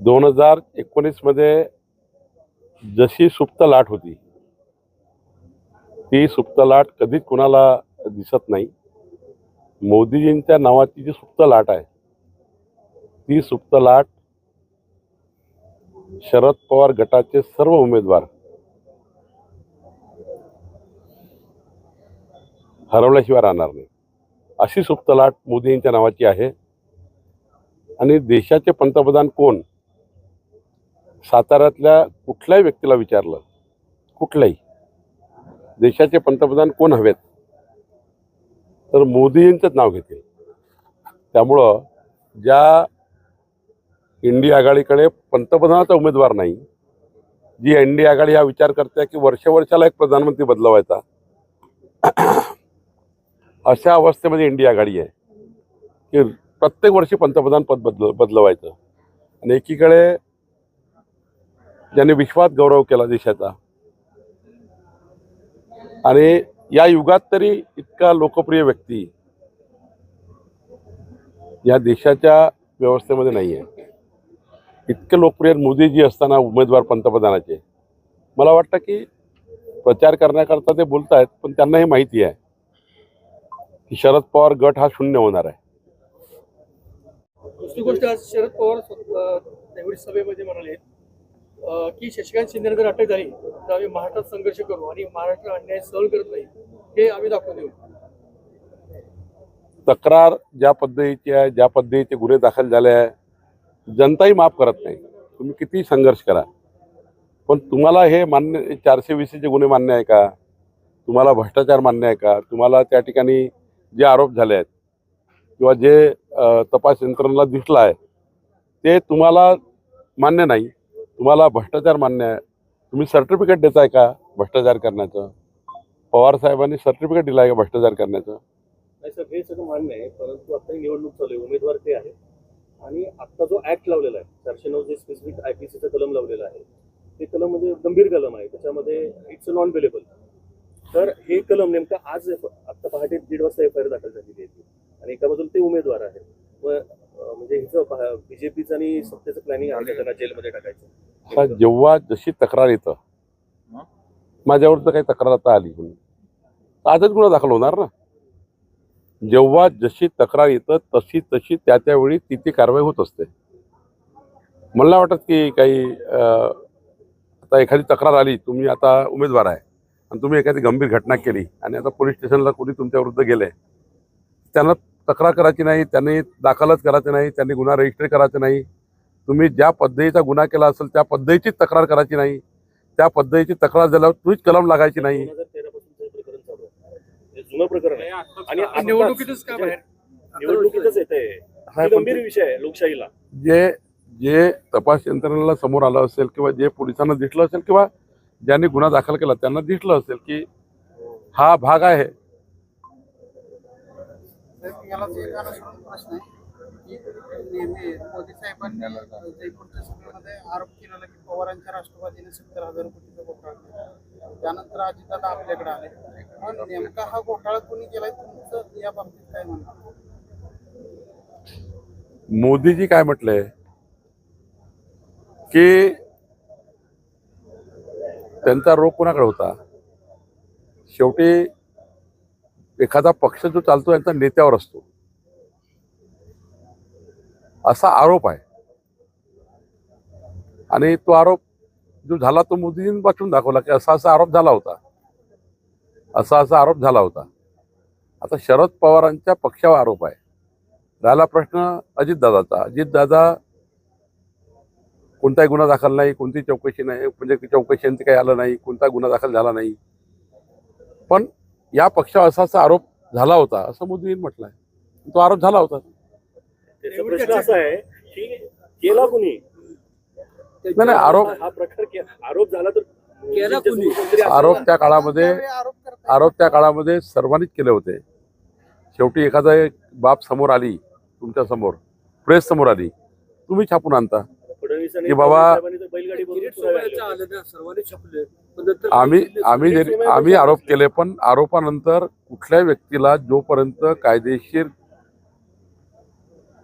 दोन हजार एकोणीसमध्ये जशी सुप्त लाट होती ती सुप्त लाट कधीच कुणाला दिसत नाही. मोदीजींच्या नावाची जी सुप्त लाट आहे ती सुप्त लाट शरद पवार गटाचे सर्व उमेदवार हरवल्याशिवाय राहणार नाही. अशी सुप्त लाट मोदींच्या नावाची आहे. आणि देशाचे पंतप्रधान कोण? साताऱ्यातल्या कुठल्याही व्यक्तीला विचारलं कुठल्याही देशाचे पंतप्रधान कोण हवेत? तर मोदींचंच नाव घेते त्यामुळं ज्या इंडिया आघाडीकडे पंतप्रधानाचा उमेदवार नाही जी एन डी आघाडी हा विचार करते की वर्षवर्षाला एक प्रधानमंत्री बदलवायचा अशा अवस्थेमध्ये इंडिया आघाडी आहे की प्रत्येक वर्षी पंतप्रधान पद बदल बदलवायचं. आणि एकीकडे ज्यांनी विश्वात गौरव केला देशाचा. आणि या युगात तरी इतका लोकप्रिय व्यक्ती या देशाच्या व्यवस्थेमध्ये नाही आहे इतके लोकप्रिय मोदीजी असताना उमेदवार पंतप्रधानाचे. मला वाटतं की प्रचार करण्याकरता ते बोलत आहेत पण त्यांना हे माहिती आहे की शरद पवार गट हा शून्य होणार आहे. दुसरी गोष्ट आज शरद पवार सभेमध्ये म्हणाले की शशिकांत शिंदे जर अटक झाली तर आम्ही महाराष्ट्रात संघर्ष करू आणि महाराष्ट्र अन्याय सहन करत नाही हे आम्ही दाखवून देऊ. तक्रार ज्या पद्धतीची आहे ज्या पद्धतीचे गुन्हे दाखल झाले आहे जनताही माफ करत नाही. तुम्ही किती संघर्ष करा. पण तुम्हाला हे मान्य चारशे वीसचे गुन्हे मान्य आहे का? तुम्हाला भ्रष्टाचार मान्य आहे का? तुम्हाला त्या ठिकाणी जे आरोप झाले आहेत किंवा जे तपास यंत्रणेला दिसला आहे ते तुम्हाला मान्य नाही. तुम्हाला भ्रष्टाचार मान्य आहे. तुम्ही सर्टिफिकेट देताय का भ्रष्टाचार करण्याचं? पवार साहेबांनी सर्टिफिकेट दिलं आहे का भ्रष्टाचार करण्याचं? नाही सर हे सगळं मान्य आहे परंतु आता निवडणूक चालू आहे. उमेदवार ते आहे आणि आता जो ऍक्ट लावलेला आहे चारशे नऊ जे स्पेसिफिक आय पी सीचा कलम लावलेला आहे ते कलम म्हणजे गंभीर कलम आहे. त्याच्यामध्ये इट्स अ नॉन बेलेबल तर हे कलम नेमकं आज आता पहाटे दीड वाजता एफ आय आर दाखल झालेली आहे. आणि एका बाजूला ते उमेदवार आहे व म्हणजे हिचं बीजेपीचं आणि सत्तेचं प्लॅनिंग आहे त्यांना जेलमध्ये आता टाकायचं जेव्हा जशी तक्रार येतं माझ्यावर तर काही तक्रार आता आली म्हणून आजच गुन्हा दाखल होणार ना? जेव्हा जशी तक्रार येतं तशी तशी त्या त्यावेळी ती ती कारवाई होत असते. मला वाटत की काही आता एखादी तक्रार आली तुम्ही आता उमेदवार आहे आणि तुम्ही एखादी गंभीर घटना केली आणि आता पोलीस स्टेशनला कोणी तुमच्या विरुद्ध गेले त्यांना तक्रार करायची नाही त्यांनी दाखलच करायचं नाही त्यांनी गुन्हा रजिस्टर करायचा नाही. तुम्ही ज्या पद्धतीचा गुन्हा केला असेल त्या पद्धतीची तक्रार करायची नाही. त्या पद्धतीची तक्रार झाल्यावर तुम्हीच कलम लागायची नाही. दोन हजार तेरा पासून हे प्रकरण चालू आहे हे जुनं प्रकरण आहे. आणि आत्ताच- निवडणुकीतच का बाहेर? निवडणुकीतच येत आहे हा, हा पण गंभीर विषय आहे लोकशाहीला. जे जे तपास यंत्रणेला समोर आलं असेल किंवा जे पोलिसांना दिसलं असेल किंवा ज्यांनी गुन्हा दाखल केला त्यांना दिसलं असेल की हा भाग आहे. याला एक अनुसरून प्रश्न आहे की नेहमी मोदी साहेबांनी जयपूरच्या सभेमध्ये आरोप केलेला की पवारांच्या राष्ट्रवादीने सत्तर हजार कोटीचा घोटाळा केला त्यानंतर अजितदादा आपल्याकडे आले पण नेमका हा घोटाळा कोणी केलाय तुमचं या बाबतीत काय म्हणणं मोदीजी काय म्हटलंय की त्यांचा रोग कोणाकडे होता? शेवटी एखादा पक्ष जो चालतो यांचा नेत्यावर असतो. असा आरोप आहे. आणि तो आरोप जो झाला तो मोदीजींनी वाचून दाखवला की असा असा आरोप झाला होता. असा असा आरोप झाला होता. आता शरद पवारांच्या पक्षावर आरोप आहे. राहिला प्रश्न अजितदादाचा. अजितदादा कोणताही गुन्हा दाखल नाही कोणती चौकशी नाही म्हणजे चौकशी काही आलं नाही कोणता गुन्हा दाखल झाला नाही. पण या पक्षावर असा असा आरोप झाला होता असं मोदींनी म्हटलं आहे तो आरोप झाला होता. प्रश्न असा आहे की केला कुणी? नाही नाही आरोप हा प्रकार आरोप झाला तर आरोप. त्या काळामध्ये आरोप त्या काळामध्ये सर्वांनीच केले होते. शेवटी एखादा एक बाब समोर आली तुमच्यासमोर प्रेस समोर आली तुम्ही छापून आणता. की बाबा- आम्ही आम्ही आम्ही आरोप केले पण आरोपानंतर कुठल्याही व्यक्तीला जोपर्यंत कायदेशीर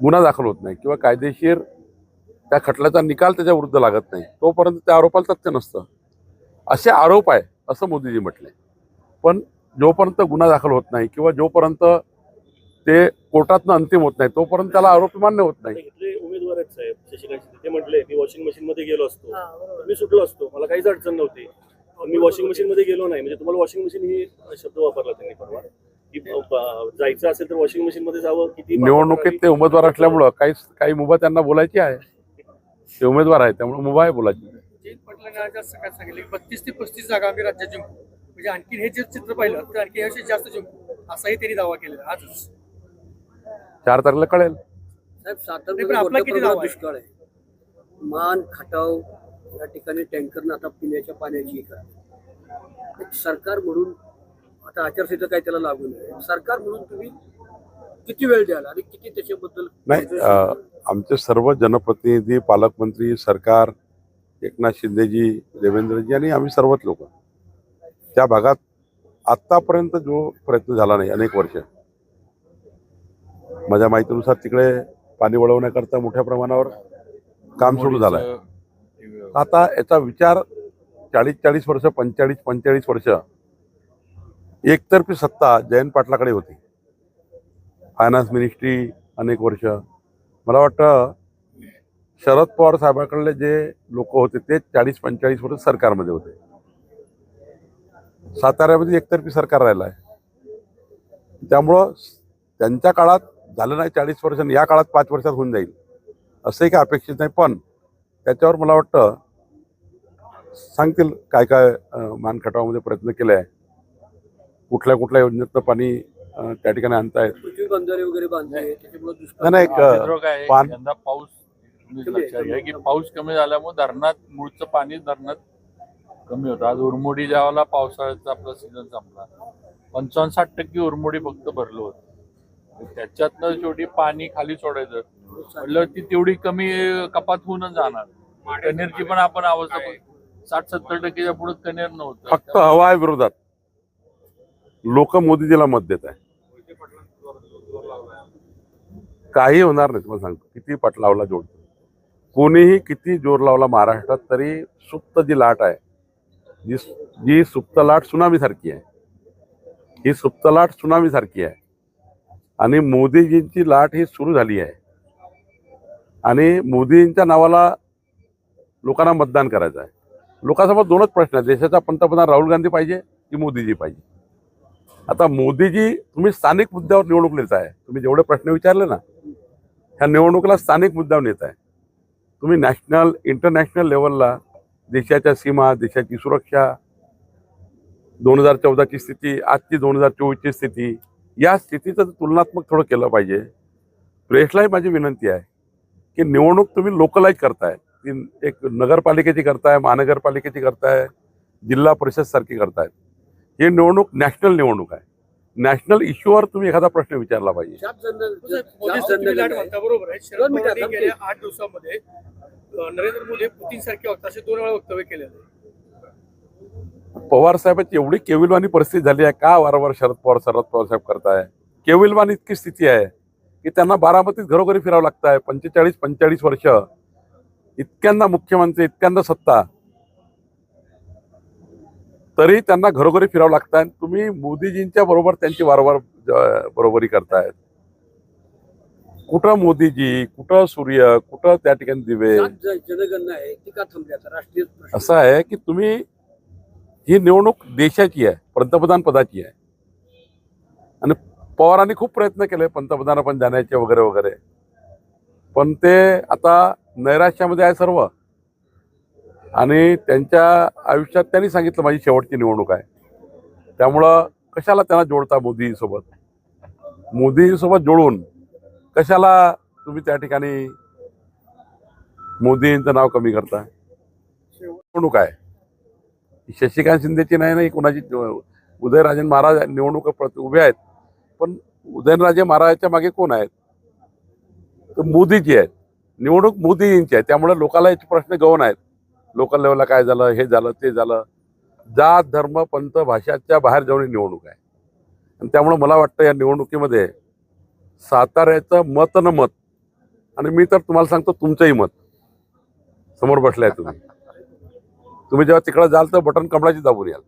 गुन्हा दाखल होत नाही किंवा कायदेशीर त्या खटल्याचा निकाल त्याच्या विरुद्ध लागत नाही तोपर्यंत त्या आरोपाला तथ्य नसतं. असे आरोप आहे असं मोदीजी म्हटले. पण जोपर्यंत गुन्हा दाखल होत नाही किंवा जोपर्यंत ते कोर्टातनं अंतिम होत नाही तोपर्यंत त्याला आरोपी मान्य होत नाही. आता इथले उमेदवार आहेत साहेब शशिकांत शिंदे. ते म्हटले मी वॉशिंग मशीन मध्ये गेलो असतो. मी सुटलो असतो. मला काहीच अडचण नव्हती. मी वॉशिंग मशीन मध्ये गेलो नाही. म्हणजे तुम्हाला वॉशिंग मशीन ही शब्द वापरला त्यांनी परवा जायचं असेल तर वॉशिंग मशीन मध्ये जावं किती निवडणुकीत ते उमेदवार असल्यामुळं काही काही मुभा त्यांना बोलायची आहे. ते उमेदवार आहे त्यामुळे मुभा आहे बोलायची. काय सांगितलं? की बत्तीस ते पस्तीस जागा आम्ही राज्यात जिंकू. म्हणजे आणखी हे जे चित्र पाहिलं तर आणखी यापेक्षा जास्त जिंकू. असाही त्यांनी दावा केलेला. आजच. चार तारखेला कळेल. साहेब? दुष्काळ आहे. मान खटाव या ठिकाणी टँकरनं आता पिण्याच्या पाण्याची हे सरकार म्हणून आता आचारसंहिता काय त्याला लागू नये. सरकार म्हणून तुम्ही किती वेळ द्याल आणि किती त्याच्याबद्दल नाही आमचे सर्व जनप्रतिनिधी पालकमंत्री सरकार एकनाथ शिंदेजी देवेंद्रजी आणि आम्ही सर्वच लोक. त्या भागात आत्तापर्यंत जो प्रयत्न झाला नाही अनेक वर्ष. माझ्या माहितीनुसार तिकडे पाणी वळवण्याकरता मोठ्या प्रमाणावर काम सुरू झालं आहे आता याचा विचार चाळीस चाळीस वर्ष पंचेचाळीस पंचेचाळीस वर्ष. एकतर्फी सत्ता जयंत पाटलाकडे होती. फायनान्स मिनिस्ट्री अनेक वर्ष. मला वाटतं शरद पवार साहेबांकडले जे लोक होते ते चाळीस पंचेचाळीस वर्ष सरकारमध्ये होते. साताऱ्यामध्ये एकतर्फी सरकार राहिलं आहे त्यामुळं त्यांच्या काळात झालं नाही चाळीस वर्षांनी या काळात पाच वर्षात होऊन जाईल. असंही काय अपेक्षित नाही पण त्याच्यावर मला वाटतं सांगतील काय काय मानखटावामध्ये प्रयत्न केले आहे. कुठल्या कुठल्या योजनेतनं पाणी त्या ठिकाणी त्याच्यामुळे दुष्काळ नाही पाऊस. पाऊस कमी झाल्यामुळे धरणात मूळचं पाणी धरणात कमी होतं. आज उरमोडी ज्यावेळेला पावसाळ्याचा आपला सीझन संपला. पंचावन्न साठ टक्के उरमोडी फक्त भरलं होतं. त्याच्यातनं शेवटी पाणी खाली सोडायचं. म्हटलं ती तेवढी कमी कपात होऊनच जाणार. कनेरची पण आपण अवस्था साठ सत्तर टक्केच्या पुढे कनेर नव्हतं. फक्त हवा आहे विरोधात. लोक मोदीजीला मत देत आहे काही होणार नाही तुम्हाला सांगतो. किती पट लावला जोड कोणीही किती जोर लावला महाराष्ट्रात तरी सुप्त जी लाट आहे जी जी सुप्त लाट सुनामी सारखी आहे. ही सुप्त लाट सुनामी सारखी आहे. आणि मोदीजींची लाट ही सुरू झाली आहे. आणि मोदींच्या नावाला लोकांना मतदान करायचं आहे. लोकांसमोर दोनच प्रश्न आहेत. देशाचा पंतप्रधान राहुल गांधी पाहिजे की मोदीजी पाहिजे? आता मोदीजी तुम्ही स्थानिक मुद्द्यावर निवडणूक नेत आहे. तुम्ही जेवढे प्रश्न विचारले ना ह्या निवडणुकीला स्थानिक मुद्द्यावर नेत आहे. तुम्ही नॅशनल इंटरनॅशनल लेवलला देशाच्या सीमा देशाची सुरक्षा दोन हजार चौदाची स्थिती आजची दोन हजार चोवीसची स्थिती या स्थितीचं तुलनात्मक थोडं केलं पाहिजे प्रेसलाही माझी विनंती आहे की निवडणूक तुम्ही लोकलाईज करताय. ती एक नगरपालिकेची करताय महानगरपालिकेची करताय जिल्हा परिषद सारखी करतायत ही निवडणूक नॅशनल निवडणूक आहे. नॅशनल इश्यूवर तुम्ही एखादा प्रश्न विचारला पाहिजे. गेल्या आठ दिवसामध्ये नरेंद्र मोदी पुतीन सारखे वक्ता असे दोन वेळा वक्तव्य केलेलं आहे पवार साहेबांची एवढी केविलवाणी परिस्थिती झाली आहे. का वारंवार शरद पवार शरद पवार साहेब करताय? केविलवाणी इतकी स्थिती आहे की त्यांना बारामतीत घरोघरी फिरावं लागतं आहे. पंचेचाळीस पंचेचाळीस वर्ष. इतक्यांदा मुख्यमंत्री इतक्यांदा सत्ता. तरी त्यांना घरोघरी फिरावं लागतं आहे. तुम्ही मोदीजींच्या बरोबर त्यांची वारंवार बरोबरी करतायत. कुठं मोदीजी कुठं सूर्य कुठं त्या ठिकाणी दिवे? जनगणना आहे. असं आहे की तुम्ही ही निवडणूक देशाची आहे पंतप्रधान पदाची आहे. आणि पवारांनी खूप प्रयत्न केले पंतप्रधान पण जाण्याचे वगैरे वगैरे. पण ते आता नैराश्यामध्ये आहे सर्व. आणि त्यांच्या आयुष्यात त्यांनी सांगितलं माझी शेवटची निवडणूक आहे. त्यामुळं कशाला त्यांना जोडता मोदीसोबत? मोदीसोबत जोडून कशाला तुम्ही त्या ठिकाणी मोदींचं नाव कमी करता निवडणूक आहे. शशिकांत शिंदेची नाही नाही कुणाची उदयराजन महाराज निवडणूक उभे आहेत. पण उदयनराजे महाराजाच्या मागे कोण आहेत? तर मोदीजी आहेत. निवडणूक मोदीजींची आहे. त्यामुळे लोकांना याचे प्रश्न गौण आहेत. लोकल लेवलला काय झालं हे झालं ते झालं. जात धर्म पंथ भाषाच्या बाहेर जाऊन ही निवडणूक आहे. आणि त्यामुळं मला वाटतं या निवडणुकीमध्ये साताऱ्याचं मत न मत आणि मी तर तुम्हाला सांगतो तुमचंही मत. समोर बसलाय तुम्ही. तुम्ही जेव्हा तिकडे जाल तर बटन कमळाची दाबून याल.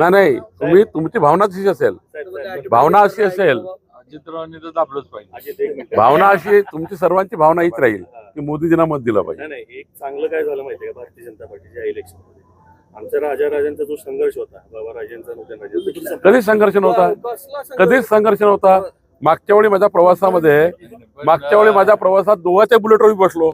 नाही, तुम्ही तुमची भावना तशी असेल. भावना अशी असेल. भावना अशी तुमची सर्वांची भावना हीच राहील की मोदीजींना मत दिलं पाहिजे. नाही नाही. एक चांगलं काय झालं माहितीये का भारतीय जनता पार्टीच्या इलेक्शनमध्ये आमच्या राजा राजांचा जो संघर्ष होता बाबा राजांचा. कधीच संघर्ष नव्हता? कधीच संघर्ष नव्हता. मागच्या वेळी माझ्या प्रवासामध्ये मागच्या वेळी माझ्या प्रवासात दोघाच्या बुलेटवर मी बसलो.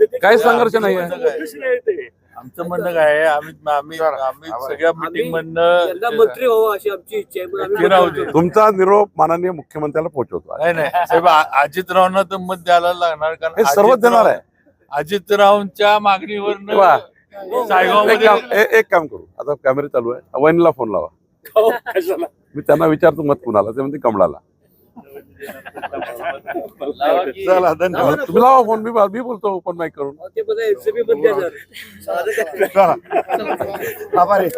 म्हणजे ते काही संघर्ष ते. आमचं म्हणणं काय आहे? आम्ही आम्ही आम्ही सगळ्या मिटिंग मधनं मंत्री व्हावं अशी आमची इच्छा आहे. तुमचा निरोप माननीय मुख्यमंत्र्याला पोहोचवतो. नाही नाही. साहेब अजितरावांना तर मत द्यायला लागणार कारण हे सर्वच देणार आहे. अजितरावांच्या मागणीवर एक काम ए- एक काम करू. आता कॅमेरे चालू आहे. वहिनीला फोन लावा. हो? मी त्यांना विचारतो मत कुणाला. ते म्हणते कमळाला. चला धन्यवाद. तुम्ही लावा फोन मी मी बोलतो ओपन माईक करून. चला. आभारी.